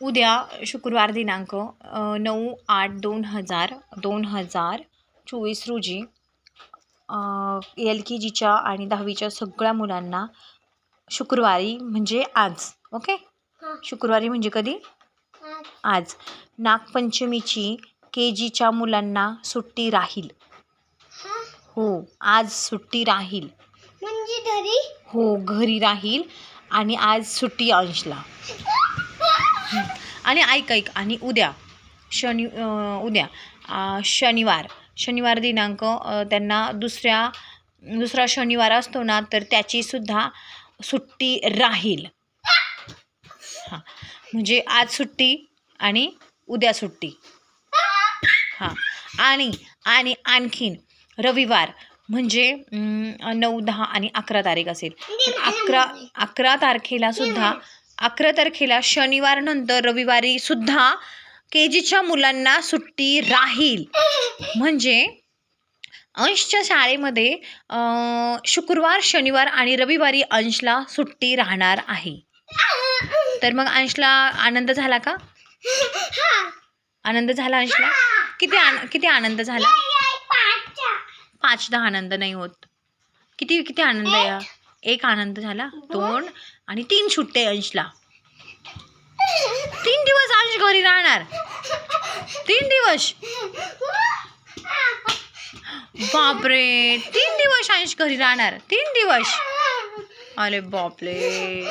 उद्या शुक्रवार दिनांक नऊ आठ दोन हजार दोन हजार चोवीस रोजी एल के जीच्या आणि दहावीच्या सगळ्या मुलांना शुक्रवारी म्हणजे आज ओके. शुक्रवारी म्हणजे कधी? आज. नागपंचमीची के जीच्या मुलांना सुट्टी राहील. हा? हो आज सुट्टी राहील. म्हणजे घरी? हो घरी राहील आणि आज सुट्टी अंशला. आणि ऐक ऐक. आणि उद्या. शनि उद्या. शनिवार. शनिवार दिनांक त्यांना दुसऱ्या दुसरा शनिवार असतो ना तर त्याचीसुद्धा सुट्टी राहील. हां. म्हणजे आज सुट्टी आणि उद्या सुट्टी. हां. आणि आणि आणखीन रविवार म्हणजे नऊ दहा आणि अकरा तारीख असेल. अकरा अकरा तारखेला सुद्धा अकरा तारखेला शनिवार नंतर रविवारी सुद्धा के जीच्या मुलांना सुट्टी राहील. म्हणजे अंशच्या शाळेमध्ये शुक्रवार शनिवार आणि रविवारी अंशला सुट्टी राहणार आहे. तर मग अंशला आनंद झाला का? आनंद झाला अंशला? किती आन किती आनंद झाला? पाचदा आनंद नाही होत. किती किती आनंद या एक आनंद झाला दोन आणि तीन सुट्टे अंशला. तीन दिवस अंश घरी राहणार. तीन दिवस? बापरे तीन दिवस अंश घरी राहणार. तीन दिवस? अरे बापरे.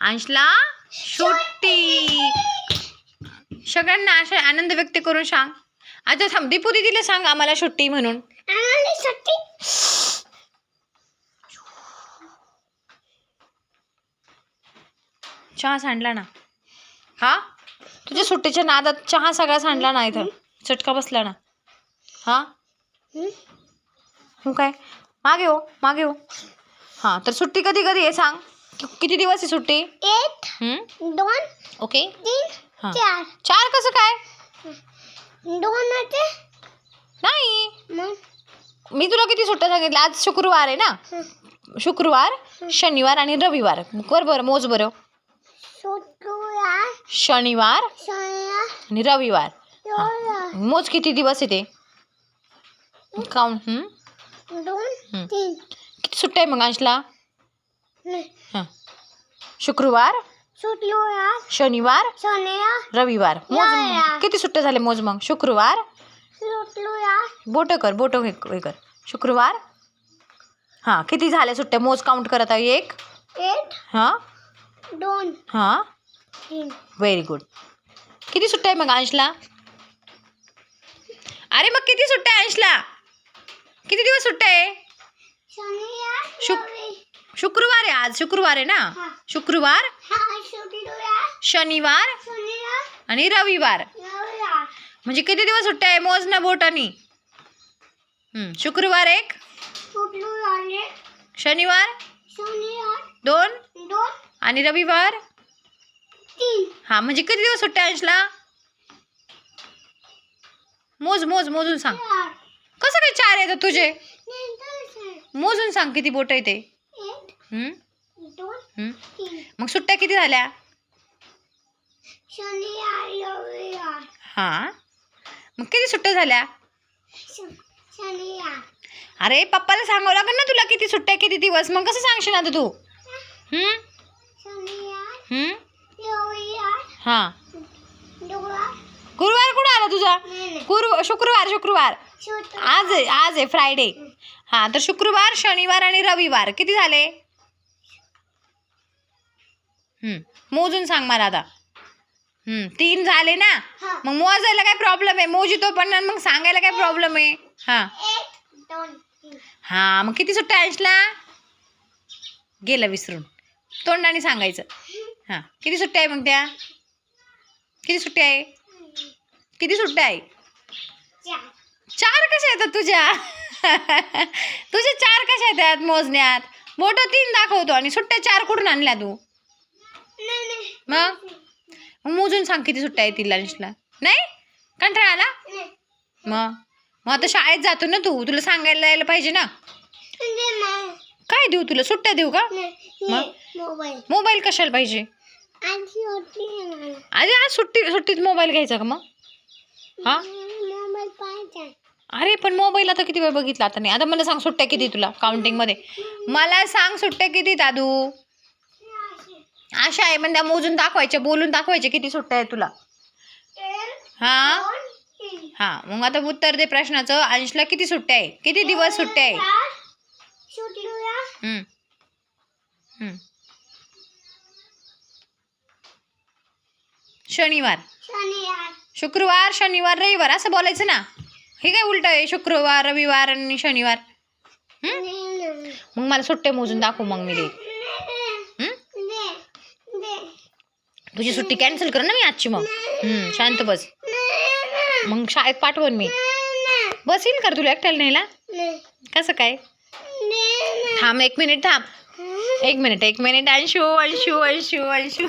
अंशला सुट्टी. सगळ्यांना अशा आनंद व्यक्त करून सांग. आता थांब दीपू दीदीला सांग आम्हाला सुट्टी म्हणून. चहा सांडला ना. हा? तुझ्या सुट्टीच्या नादात चहा सगळा सांडला ना इथं. चटका बसला ना. हा? हो काय? मागे हो मागे हो. हां तर सुट्टी कधी कधी आहे सांग. कि- किती दिवस आहे सुट्टी? एक? दोन ओके. तीन हां. चार. चार कसं काय? नाही. मग? मी तुला किती सुट्ट्या सांगितल्या? आज शुक्रवार आहे ना? शुक्रवार शनिवार आणि रविवार. कर बरं मोज बरं. शुक्रवार शनिवार शनिवार आणि रविवार. मोज किती दिवस आहे ते? काउंट? दोन हं. तीन. किती सुट्ट्या आहे मग अंशला? नाही. हां. शुक्रवार शुक्रवार शनिवार? शनिवार? रविवार. मोज रविवार. किती सुट्ट्या झाले मोज मग शुक्रवार शुक्रवार बोटं कर बोटं हे हे कर. शुक्रवार? हां किती झाल्या सुट्ट्या? मोज काउंट करत आहे एक. एक हां? दोन हां? तीन. व्हेरी गुड किती सुट्ट्या आहे मग अंशला? अरे मग किती सुट्ट्या आहे अंशला? किती दिवस सुट्ट्या आहे? शनिवार शुक- रवि शुक्रवार आहे आज. शुक्रवार आहे ना? हां. हा. शुक्रवार? शनिवार आणि रविवार. म्हणजे किती दिवस सुट्ट्या आहे मोज ना बोटानी शुक्रवार एक शनिवार दोन आणि रविवार? हां म्हणजे किती दिवस सुट्ट्या अंशला? मोज मोज मोजून सांग. कसं काय चार येतात तुझे? मोजून सांग किती बोट आहे ते. मग सुट्ट्या किती झाल्या? शनिवार रविवार. हां? मग किती सुट्ट्या झाल्या? श- शनिवार अरे पप्पाला सांगावं लागेल ना तुला किती सुट्ट्या किती दिवस? मग कसं सांगशील आता तू? हं? शनिवार हं? रविवार. हां. गुरुवार. गुरुवार कुठं आला तुझा? नाही नाही. गुरु शुक्रवार शुक्रवार. शुक्रवार आज आहे आज आहे फ्रायडे. हां तर शुक्रवार शनिवार आणि रविवार. किती झाले? हं, मोजून सांग मला आता. तीन झाले ना? हा. मग मोजायला काय प्रॉब्लेम आहे? मोजितो पण आणि मग सांगायला काय प्रॉब्लेम आहे? हां. एक दोन तीन. हां मग किती सुट्ट्या अंशला गेलं विसरून. तोंडाने सांगायचं. हां किती सुट्ट्या आहे मग त्या? किती सुट्ट्या आहे? किती सुट्ट्या आहे? चार. चार कशा येतात तुझ्या? तुझ्या चार कशा येतात मोजण्यात? मोठं तीन दाखवतो आणि सुट्ट्या चार कुठून आणल्या तू? नाही नाही. मग? मग मोजून सांग किती सुट्ट्या येतील लंचला नाही? कंटाळा आला मग? मग आता शाळेत जातो ना तू. तुला सांगायला यायला पाहिजे ना. म्हणजे काय देऊ तुला? सुट्ट्या देऊ का? नाही. मग? मोबाईल. कशाला पाहिजे? अरे आज सुट्टी सुट्टीत मोबाईल घ्यायचा का मग? हा? अरे पण मोबाईल आता किती वेळ बघितला आता नाही. आता मला सांग सुट्ट्या किती तुला? काउंटिंगमध्ये मला सांग सुट्ट्या किती दादू अशा आहे म्हणजे मोजून दाखवायच्या बोलून दाखवायचे किती सुट्ट्या आहे तुला. हा? हा मग आता उत्तर दे प्रश्नाचं. अंशला किती सुट्ट्या आहे? किती दिवस सुट्ट्या आहे शनिवार. शुक्रवार शनिवार रविवार असं बोलायचं ना. हे काय उलट आहे? शुक्रवार रविवार आणि शनिवार. मग मला सुट्ट्या मोजून दाखव मग मी दे हम्म? तुझी सुट्टी कॅन्सल कर ना मी आजची मग. शांत बस. मग शाळेत पाठवून मी. बस येईल कर तुला एकट्याला न्यायला? कसं काय? थांब एक मिनिट थांब. एक मिनिट एक मिनिट. अंशू अंशू अंशू अंशू